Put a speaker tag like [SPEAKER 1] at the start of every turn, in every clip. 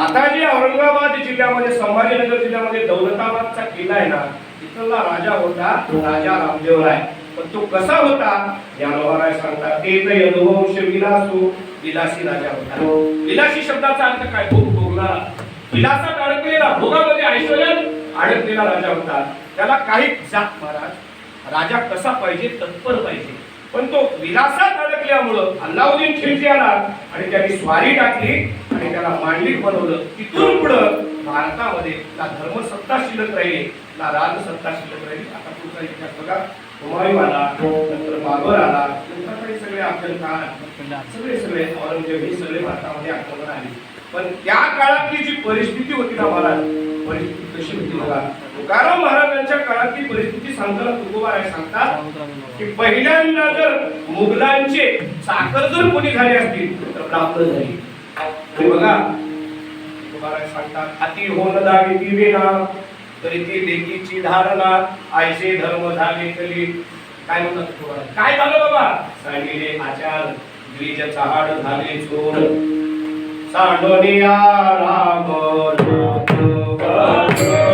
[SPEAKER 1] आता जे औरंगाबाद जिल्ह्यामध्ये संभाजीनगर जिल्ह्यामध्ये दौलताबादचा किल्ला आहे ना तिथला राजा होता राजा रामदेव राय. पण तो कसा होता? ज्ञानोबाराय सांगतात. ते तर यदुवंश विलासो विलासी राजा होता. हो. विलासी शब्दाचा अर्थ काय? भोग भोगला. विलासात अडकलेला भोगामध्ये ऐश्वर्यात अडकलेला राजा होता. त्याला काही जात महाराज राजा कसा पाहिजे तत्पर पाहिजे. पण तो विलासात अडकल्यामुळं अल्लाउद्दीन खिलजी आला आणि त्यांनी स्वारी टाकली. आणि त्याला मांडलिक बनवलं. तिथून पुढं भारतामध्ये ना धर्मसत्ता शिल्लक राहिली ना राजसत्ता शिल्लक राहिली. आता पुढचा इतिहास बघा. हुमायू आला नंतर बाबर आला नंतर काही सगळे अफजल खान सगळे सगळे औरंगजेब हे सगळे भारतामध्ये आक्रमण आले. पण त्या काळातली जी परिस्थिती होती ना महाराज परिस्थिती कशी होती बघा. तुकाराम महाराजांच्या काळातली परिस्थिती सांगताना तुकोबाराय सांगतात की पहिल्यांदा जर मुघलांचे साखर जर कोणी झाले असतील तर प्राप्त झाली. आणि बघा तुकोबाराय सांगतात अति होन दावी ती वेना तरी ती लेकीची धारणा आयसे धर्म झाले कली काय म्हणतात तुकोबाराय काय झालं बाबा सांगिले आचार द्विज हाड झाले चोर सांडोनिया राम नाथ,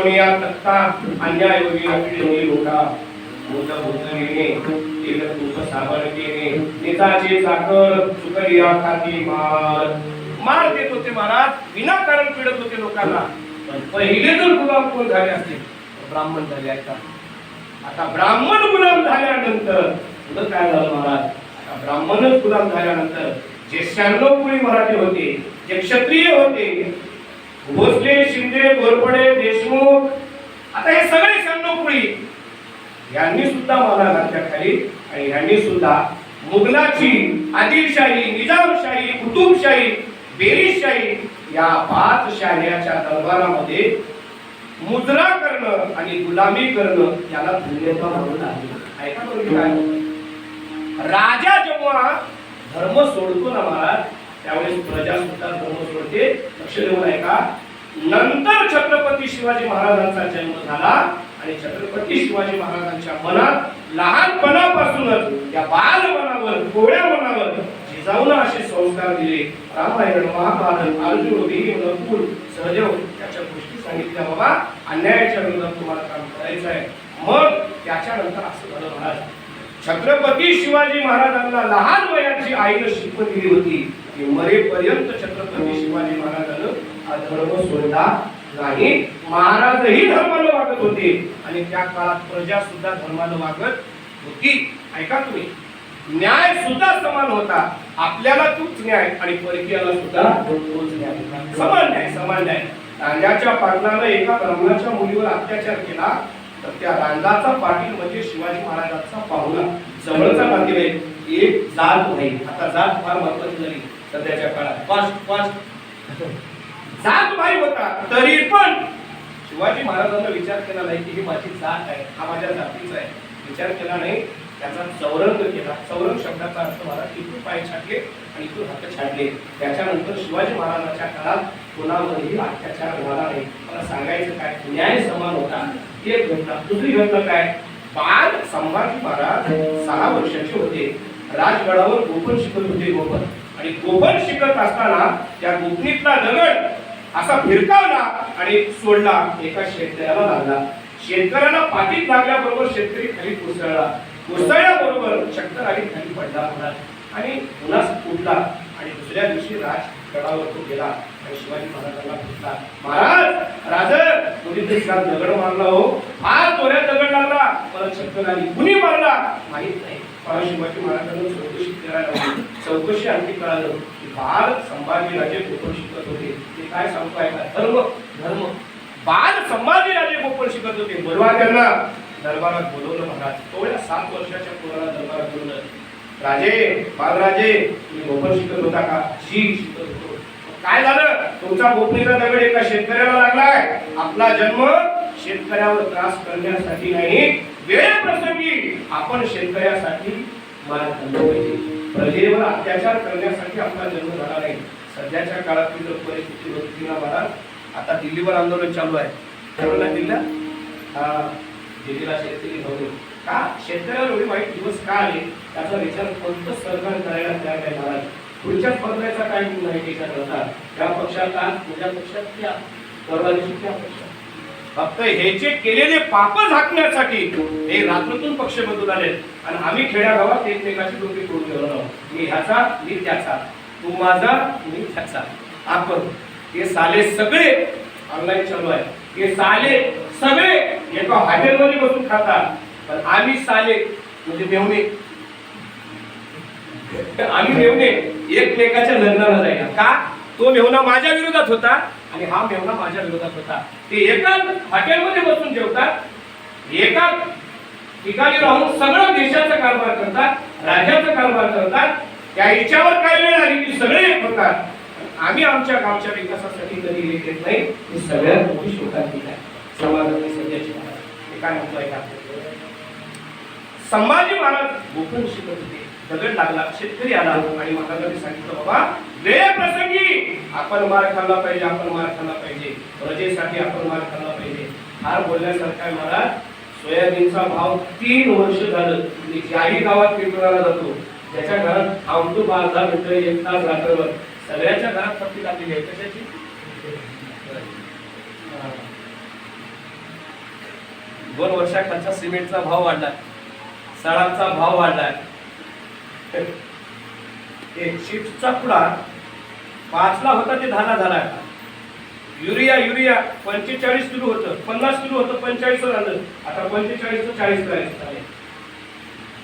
[SPEAKER 1] पैसोनिया तत्ता अन्याय वगैरे लोटा मोठ भूतरीने एक तुझ साबण केने नेताचे चाकर सुकरिया खाती मार मार देत होते महाराज विनाकारण पीडत होते लोकांना। पण पहिले जर गुलाम कोण झाले असते? ब्राह्मण झाले आता। आता ब्राह्मण गुलाम झाल्यानंतर पुढं काय झालं महाराज? आता ब्राह्मणच गुलाम झाल्यानंतर जे शहाण्णव कुळी मराठी होते जे क्षत्रिय होते भोसले शिंदे घोरपडे देशमुख. आता हे सगळे शहाण्णव यांनी सुद्धा मला घातल्या खाली आणि यांनी सुद्धा मुघलाची आदिलशाही निजामशाही कुतुबशाही बेरीशाही या पाच शाह्याच्या दरबारामध्ये मुद्रा करणं आणि गुलामी करणं याला धन्यता म्हणून आहे. ऐका राजा जेव्हा धर्म सोडतो ना महाराज त्यावेळेस प्रजा सुद्धा होते लक्ष देऊन ऐका. नंतर छत्रपती शिवाजी महाराजांचा जन्म झाला आणि छत्रपती शिवाजी महाराजांच्या मनात लहानपणापासूनच या बालमनावर गोळ्या मनावर जिजाऊन असे संस्कार दिले. रामायण महाभारत अर्जुन भीम नकुल सहदेव त्याच्या गोष्टी सांगितल्या. बाबा अन्यायाच्या विरोधात तुम्हाला काम करायचं आहे. मग त्याच्यानंतर असं झालं महाराज. छत्रपती शिवाजी महाराजांना लहान वयाची आईनं शिकवण दिली होती. की मरेपर्यंत छत्रपती शिवाजी महाराजांना हा धर्म सोडला नाही. महाराजही धर्माला वागत होते. आणि त्या काळात प्रजा सुद्धा धर्माला वागत होती. ऐका तुम्ही. न्याय सुद्धा समान होता. आपल्याला तोच न्याय आणि परकीयाला सुद्धा तोच न्याय. समान न्याय समान न्याय. रांजाच्या पाटलानं एका ब्राह्मणाच्या मुलीवर अत्याचार केला तर त्या रांजाचा पाटील म्हणजे शिवाजी महाराजांचा पाहुणा. जवळचा नातेवाईक एक जात नाही आता जात फार महत्वाची झाली. सध्याच्या काळात. फास्ट फास्ट जात भाई होता. तरी पण शिवाजी महाराजांना विचार केला नाही की ही माझी जात आहे हा माझ्या जातीचा आहे. विचार केला नाही त्याचा चौरंग केला. चौरंग शब्दाचा अर्थ मला इथून पाय छाटले आणि इथून हात छाडले त्याच्यानंतर शिवाजी महाराजांच्या काळात कोणावरही अत्याचार झाला नाही. मला सांगायचं काय न्याय समान होता. एक घटना दुसरी घटना काय? बाल संभाजी महाराज सहा वर्षाचे होते. राजगडावर गोपन शिकत होते गोपन. आणि गोपन शिकत असताना त्या गोपनीतला दगड असा फिरकावला आणि सोडला एका शेतकऱ्याला लागला. शेतकऱ्याला पाठीत लागल्याबरोबर शेतकरी खाली कोसळला. कोसळल्याबरोबर शंकर आणि खाली पडला होता. आणि पुन्हा फुटला आणि दुसऱ्या दिवशी राज गडावर तो गेला आणि शिवाजी महाराजांना भेटला महाराज राज कुणीतरी काल दगड मारला हो. फार तोऱ्या दगड लागला. परत शंकर आली. कुणी मारला? माहीत नाही. शिवाजी महाराजांना चौकशी करायला लावली. चौकशी आणखी कळालं की बाल संभाजीराजे गोपन शिकत होते. ते काय सांगताय का धर्म धर्म. बाल संभाजीराजे गोपन शिकत होते. बरोबर त्यांना दरबारात बोलवलं महाराज. तोळ्या सात वर्षाच्या पोराला दरबारात बोलवलं. राजे बालराजे तुम्ही गोपन शिकत होता का? जी शिकत होतो. काय झालं? तुमचा गोपनीचा दगड एका शेतकऱ्याला लागलाय. आपला जन्म शेतकऱ्यावर त्रास करण्यासाठी नाही वेळ प्रसंगी आपण शेतकऱ्यासाठी मार खाल्ला पाहिजे. प्रजेवर अत्याचार करण्यासाठी आपला जन्म झाला नाही. सध्याच्या काळातील परिस्थिती बघितली मला आता दिल्लीवर आंदोलन चालू आहे. ठरवलं दिल्लीला? हा दिल्लीला शेतकरी नव्हते का? शेतकऱ्यावर एवढे वाईट दिवस का आले? त्याचा विचार फक्त सरकार करायला तयार नाही महाराज पुढच्या स्पर्धेचा काय नाही विचार होता त्या पक्षात आज तुझ्या पक्षात त्या परवा दिवशी त्या पक्षात. फक्त हे जे केलेले पाप झाकण्यासाठी हे रात्रीतून पक्ष बदलून आले आणि आम्ही खेड्यागावात एकमेकाची डोके तोडून घेऊन आहोत. मी ह्याचा मी त्याचा. तू माझा मी त्याचा आपण हे साले सगळे ऑनलाईन चालू आहे हे साले सगळे एका हॉटेलमध्ये बसून खातात. पण आम्ही साले म्हणजे मेवणे. आम्ही मेवणे एकमेकाच्या लग्नाला जायला. का? तो मेवणा माझ्या विरोधात होता. आणि हा मेवणा माझ्या विरोधात होता. ते एकाच हॉटेलमध्ये बसून जेवतात. एकाच ठिकाणी राहून सगळं देशाचा कारभार करतात राज्याचा कारभार करतात. त्या हिच्यावर काय वेळ आली की सगळे एक होतात. आम्ही आमच्या गावच्या विकासासाठी कधी हे घेत नाही. ही सगळ्यात मोठी शोकांतिका आहे. समाजातली सध्याची महाराज हे काय म्हणतोय? का संभाजी महाराज गोकुळ शिकत होते. दगड लागला. शेतकरी आला. आणि महाराजांनी सांगितलं बाबा वेळ प्रसंगी. आपण मार खाल्ला पाहिजे आपण मार खाल्ला पाहिजे. प्रजेसाठी आपण मार खाल्ला पाहिजे. फार बोलण्यासारखा आहे महाराज. सोयाबीनचा भाव तीन वर्ष झालं. मी ज्याही गावात पेट्रोलला जातो. त्याच्या घरात थांबतो पाच दहा मिनिटं एक तास रात्रभर. सगळ्याच्या घरात पत्ती लागलेली आहे. कशाची? दोन वर्षाखालचा सिमेंटचा भाव वाढलाय सळाचा भाव वाढलाय एक चिप्सचा पुडा पाचला होता ते दहाला झाला. आता युरिया युरिया पंचेचाळीस किलो होतं पन्नास किलो होतं पंचेचाळीस झालं. आता पंचेचाळीस चाळीस झाले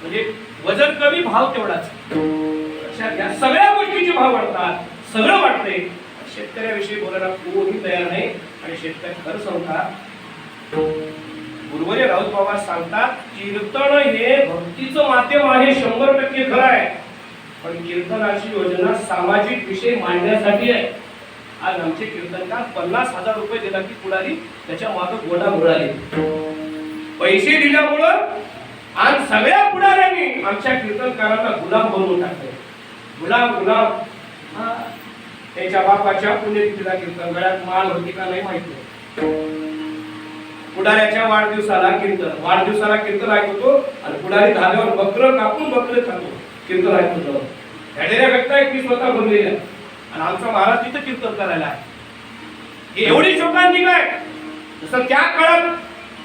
[SPEAKER 1] म्हणजे वजन कमी भाव तेवढाच. लक्षात घ्या सगळ्या गोष्टीचे भाव वाढतात. सगळं वाटते शेतकऱ्याविषयी बोलायला कोणी तयार नाही. आणि शेतकरी खरं सांगतात गुरुवर्य राऊत बाबा सांगतात कीर्तन हे भक्तीचं माध्यम आहे शंभर टक्के खरं आहे. पण कीर्तनाची योजना सामाजिक विषय मांडण्यासाठी आहे. आज आमचे कीर्तनकार पन्नास हजार रुपये दिला की पुढारी त्याच्यामागे गोडा मिळाले पैसे दिल्यामुळं आज सगळ्या पुढाऱ्यांनी आमच्या कीर्तनकारांना गुलाम बनवून टाकले. गुलाम गुलाम. हा. त्याच्या बापाच्या पुण्यतिथीला कीर्तन गळ्यात माल होती का नाही माहिती पुढाऱ्याच्या वाढदिवसाला कीर्तन. वाढदिवसाला कीर्तन ऐकतो आणि पुढारी धाब्यावर बकर कापून बकर खातो. कीर्तन ऐकतो घडलेल्या व्यक्ती एक मी स्वतः बनलेल्या आणि आमचा महाराज तिथं कीर्तन करायला आहे. एवढी शोकांती काय जसं त्या काळात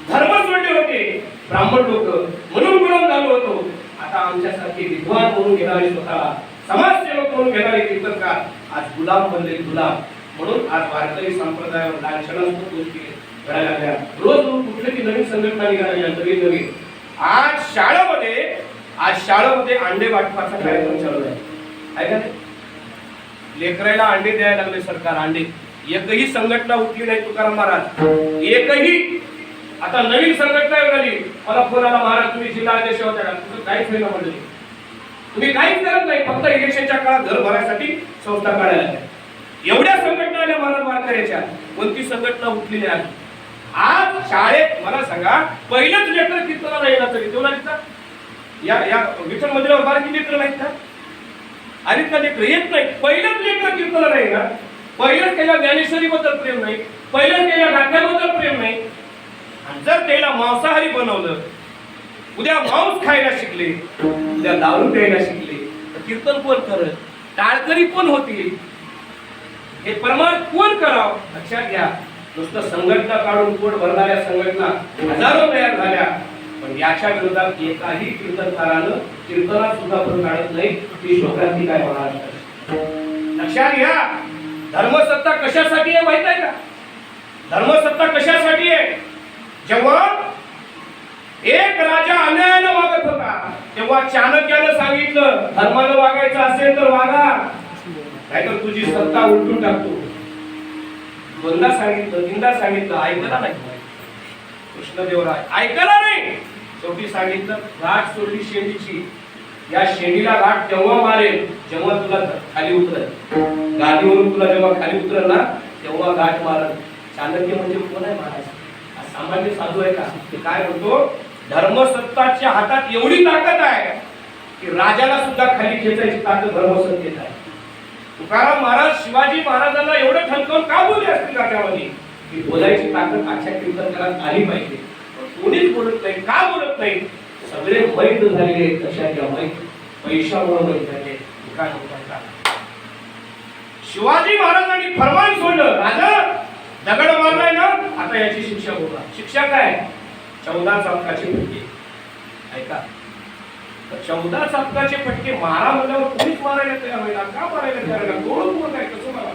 [SPEAKER 1] धर्म सोडले होते ब्राह्मण लोक म्हणून गुलाम झालो होतो. आता आमच्यासारखे विद्वान म्हणून घेणारे स्वतःला समाजसेवक म्हणून घेणारे कीर्तनकार आज गुलाम बनले गुलाम. म्हणून आज भारतीय संप्रदायावर लांछनात्मक गोष्टी घडायला लागल्या रोज रोज कुठली की नवीन संघटना निघाल्या नवीन नवीन. आज शाळेमध्ये आज शाळेमध्ये अंडे वाटपाचा कार्यक्रम चालू आहे. ऐका लेकरायला अंडे द्यायला लागले सरकार अंडे. एकही संघटना उठली नाही तुकाराम महाराज. एकही आता नवीन संघटना मिळाली मला फोन आला महाराज तुम्ही जिल्हा अध्यक्ष होत्या का तुझं काहीच होईल म्हणले तुम्ही काहीच करत नाही फक्त इलेक्शनच्या काळात घर भरायसाठी संस्था काढायला एवढ्या संघटना आल्या महाराज वारकऱ्याच्या. कोणती संघटना उठलेली आहे? आज शाळेत मला सांगा पहिलंच लेकर कीर्तनाला येणार तरी तेवढा लिहिता या या विठ्ठल मंदिरावर बारकी लेकर नाहीत का? अरे का लेकर येत नाही पहिलंच लेकर कीर्तनाला येणार पहिलंच त्याला ज्ञानेश्वरी बद्दल प्रेम नाही पहिलंच त्याला गाण्याबद्दल प्रेम नाही. आणि जर त्याला मांसाहारी बनवलं उद्या मांस खायला शिकले उद्या दारू प्यायला शिकले तर कीर्तन कोण करत टाळकरी कोण होतील? हे प्रमाण कोण करावं? लक्षात घ्या. नुसतं संघटना काढून पोट भरणाऱ्या संघटना हजारो तयार झाल्या. पण याच्या विरोधात एकाही कीर्तनकारानं कीर्तनात सुद्धा भर काढत नाही. ती शोक्रांती काय होणार? लक्षात घ्या. धर्मसत्ता कशासाठी आहे माहीत आहे का? धर्मसत्ता कशासाठी आहे? जेव्हा एक राजा अन्यायानं वागत होता तेव्हा चाणक्यानं सांगितलं धर्मानं वागायचं असेल तर वागा. नाहीतर तुझी सत्ता उलटून टाकतो. दोनदा सांगितलं तीनदा सांगितलं ऐकला नाही. कृष्णदेवराय ऐकला नाही. शेवटी सांगितलं गाठ सोडली शेंडीची. या शेंडीला गाठ तेव्हा मारेल जेव्हा तुला खाली उतरेल. गादीवरून तुला जेव्हा खाली उतरेल ना तेव्हा गाठ मारल. चाणक्य म्हणजे कोण आहे महाराज? हा सामान्य साधू आहे का? ते काय म्हणतो? धर्मसत्ताच्या हातात एवढी ताकद आहे की राजाला सुद्धा खाली खेचायची ताकद धर्मसत्तेत आहे. तुकाराम महाराज शिवाजी महाराजांना एवढं ठणकावून का बोलले असतील काठ्यामध्ये की बोलायची ताकद आजच्या कीर्तनकारात आली पाहिजे. कोणीच बोलत नाही. का बोलत नाही? सगळे वैध झालेले कशाच्या वैध? पैशामुळे वैध झाले काय शिवाजी महाराजांनी फरमान सोडलं. राजा दगड मारलाय ना? आता याची शिक्षा होणार. शिक्षा काय? चौदा चौकाची फटके ऐका. चौदा चापकाचे फटके मारा म्हणल्यावर कोणीच मारायला तयार होईल का मारायला तयार होईल कोण कोण काय कसं मारा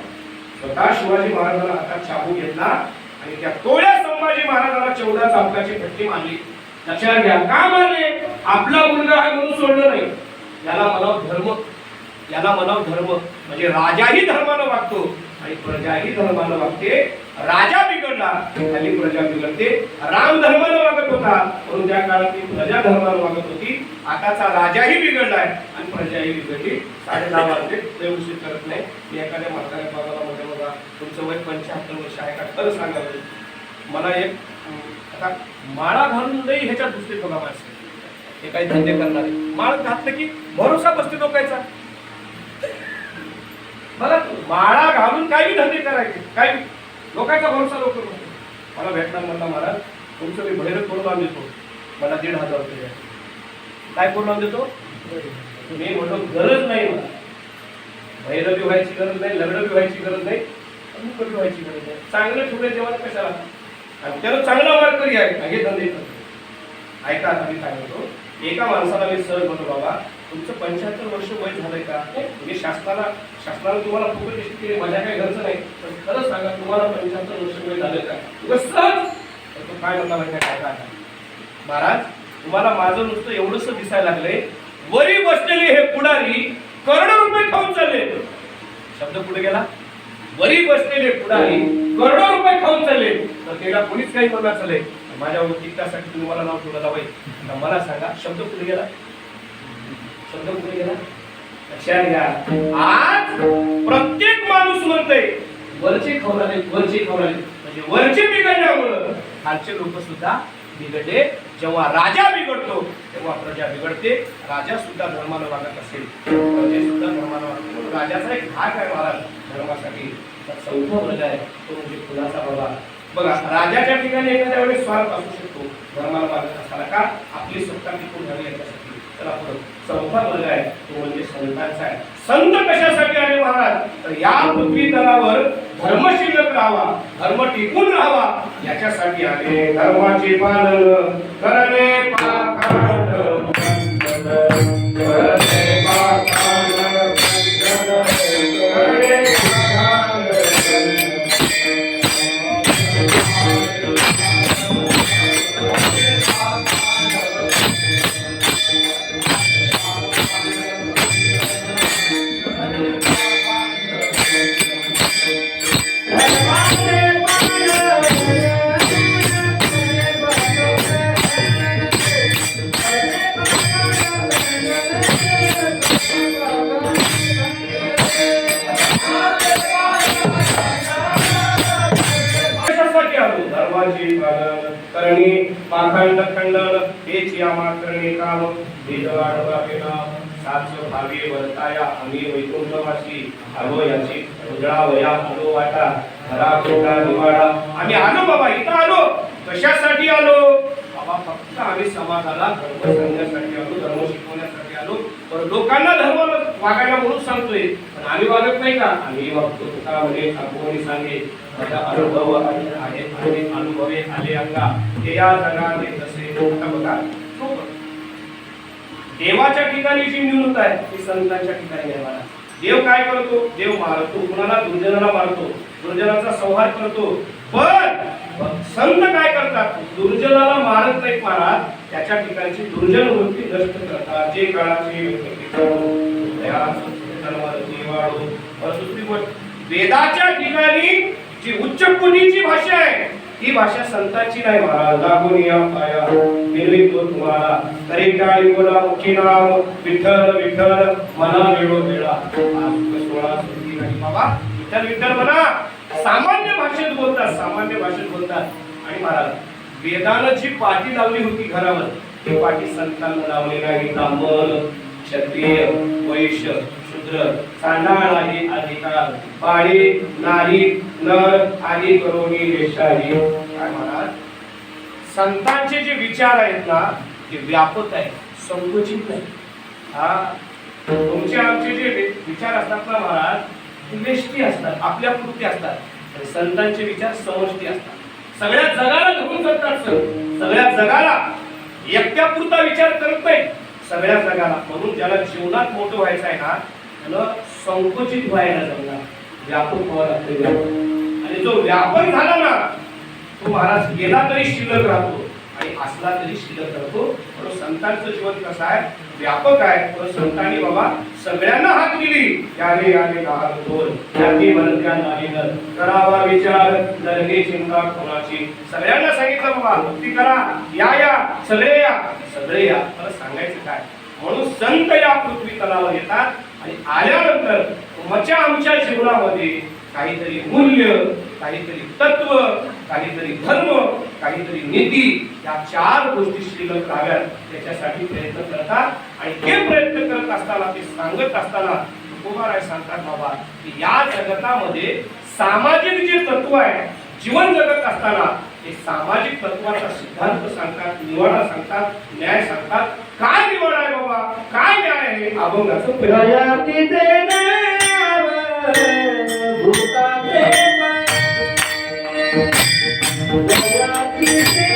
[SPEAKER 1] स्वतः शिवाजी महाराजांना हातात चाबू घेतला आणि त्या तोड्या संभाजी महाराजांना चौदा चापकाचे फटके मारले. लक्षात घ्या का मारले? आपला मुलगा आहे म्हणून सोडलं नाही. याला मला धर्म याला मला धर्म म्हणजे राजाही धर्मानं वागतो. आणि प्रजाही धर्मानं वागते राजा बिघडला. खाली प्रजा बिघडते. राम धर्मानं वागत होता. म्हणून त्या काळात ती प्रजा धर्मानं वागत होती. आताचा राजाही बिघडलाय आणि प्रजाही बिघडली. साडे दहा वाजले. ते उशीर करत नाही. मी एखाद्या म्हाताऱ्या बाबाला म्हटलं बघा तुमचं वय पंच्याहत्तर वर्ष आहे का? खरं सांगावं मला एक आता माळा घालून नाही ह्याच्यात दुसरे बघा माणसं. हे काही धंदे करणारे. माळ घातलं की भरोसा बसते लोकांचा मला माळा घालून काही धंदे करायचे. काही लोकांचा भरोसा लोक मला भेटणार म्हणला महाराज तुमचं मी भैरव करून देतो. मला दीड हजार रुपये काय करून लावून देतो? मी म्हणतो गरज नाही मला. भैरवी व्हायची गरज नाही लग्न व्हायची गरज नाही अमुक व्हायची गरज नाही. चांगलं ठेवलं जेव्हा कशाला? आणि त्याला चांगला वारकरी आहे. हे धंदे ऐका आता मी सांगतो एका माणसाला मी सर म्हणतो बाबा तुमचं पंच्याहत्तर वर्ष वय झालंय का? म्हणजे शासनाला शासनाला तुम्हाला फुकट निश्चित केली माझ्या काही घरचं नाही. पण खरं सांगा तुम्हाला पंच्याहत्तर वर्ष वय झालं का? तुला तो काय म्हणला माहिती काय काय महाराज तुम्हाला माझं नुसतं एवढंच दिसायला लागलंय. वरी बसलेले हे पुढारी करोडो रुपये खाऊन चालले. शब्द पुढे गेला. वरी बसलेले पुढारी करोडो रुपये खाऊन चालले. तर त्याला कोणीच काही म्हणणार चालले माझ्या वैयक्तिकासाठी तुम्ही मला नाव ठेवलं जावं मला सांगा शब्द पुढे गेला. शब्द कुठे गेला? लक्षात घ्या. आज प्रत्येक माणूस म्हणतोय वरचे खवराले वरचे खवराले म्हणजे वरचे बिघडल्यामुळं खालचे लोक सुद्धा बिघडले. जेव्हा राजा बिघडतो तेव्हा प्रजा बिघडते. राजा सुद्धा धर्माला वागत असेल. प्रजे सुद्धा धर्माला वागत राजाचा एक भाग आहे महाराज. धर्मासाठी चौथा प्रजा आहे. तो म्हणजे फुलाचा बाबा. बघा राजाच्या ठिकाणी एखाद्या वेळेस स्वार्थ असू शकतो. धर्माला वागत असताना का? आपली सत्ता टिकून झाली याच्यासाठी. चला पुढं. चौथा वर्ग आहे. तो म्हणजे संतांचा आहे. संत कशासाठी आले महाराज? तर या पृथ्वी तलावर धर्म शिल्लक राहावा धर्म टिकून राहावा याच्यासाठी आले धर्माचे पालन. करणे पालन. साक्ष भावी वर्ताया आम्ही वैकुंठवासी अगो याची उजळा वया आलो वाटा. खरा खोटा निवाडा. आम्ही आलो बाबा इथं आलो. कशासाठी आलो? बाबा फक्त आम्ही समाजाला धर्म सांगण्यासाठी आलो धर्म शिकवण्यासाठी आलो. तर लोकांना धर्म वागायला म्हणून सांगतोय. पण आम्ही वागत नाही का? आम्ही वागतो तुका म्हणे ठाकूरने सांगे माझा अनुभव आहे आहे अनुभवे आले अंगा. हे या जगाने तसे आता बघा देवाच्या ठिकाणी जी निवृत्त आहे ती संतांच्या ठिकाणी नाही मला देव काय करतो देव मारतो कुणाला दुर्जनाला मारतो दुर्जनाचा संहार करतो पण संत काय करतात दुर्जनाला मारत नाही महाराज त्याच्या ठिकाणची दुर्जन वृत्ती नष्ट करतात जे काळाचे वेदाच्या ठिकाणी जी उच्च कुणीची भाषा आहे ही भाषा संतांची नाही महाराज. लागून या पाया. निर्मितो तुम्हाला. तरी टाळी बोला मुखी नाम? विठ्ठल विठ्ठल मना वेळो वेळा. सोळा सुट्टी नाही. बाबा विठ्ठल विठ्ठल म्हणा सामान्य भाषेत बोलतात सामान्य भाषेत बोलतात. आणि महाराज वेदानं जी पाठी लावली होती घरावर ती पाठी संतांना लावली नाही. ब्राह्मण क्षत्रिय वैश्य शूद्र सांडाळ आहे आदी पाळी नारी नर आदी करोनी देशाही हो. काय म्हणाल? संतांचे जे विचार आहेत ना ते व्यापक आहे संकुचित नाही. हा? तुमचे आमचे जे विचार असतात ना महाराज ते वेष्टी असतात आपल्या कृती असतात. आणि संतांचे विचार समष्टी असतात. सगळ्या जगाला धरून करतात सर. सगळ्या जगाला एकट्यापुरता विचार करत नाही सगळ्या जगाला. म्हणून ज्याला जीवनात मोठं व्हायचं आहे ना त्याला संकुचित व्हायला जमणार. व्यापक व्हावं लागतं आणि जो व्यापक झाला ना तो महाराज गेला तरी शिल्लक राहतो. आणि असला तरी शिल्लक राहतो. म्हणून संतांचं जीवन कसं आहे? व्यापक आहे. पण संतांनी बाबा सगळ्यांना हात दिली. त्याने आले हात दोन त्याने म्हणत्या नाही नर करावा विचार. नरगे चिंता कोणाची? सगळ्यांना सांगितलं बाबा भक्ती करा. या या. सगळे या. सगळे या. मला सांगायचं काय? म्हणून संत या पृथ्वी तलावर येतात आणि आल्यानंतर मच्या आमच्या जीवनामध्ये काहीतरी मूल्य काहीतरी तत्व काहीतरी धर्म काहीतरी नीती या चार गोष्टी शिल्लक राहाव्यात त्याच्यासाठी प्रयत्न करतात आणि ते प्रयत्न करत असताना ते सांगत असताना तुकोबाराय सांगतात बाबा की या जगतामध्ये सामाजिक जे तत्व आहे जीवन जगत असताना ते सामाजिक तत्वाचा सिद्धांत सांगतात निवाडा सांगतात न्याय सांगतात. काय निवड आहे बाबा? काय न्याय आहे? अभंगाचं
[SPEAKER 2] प्रयाती देण्यावर. प्रयाती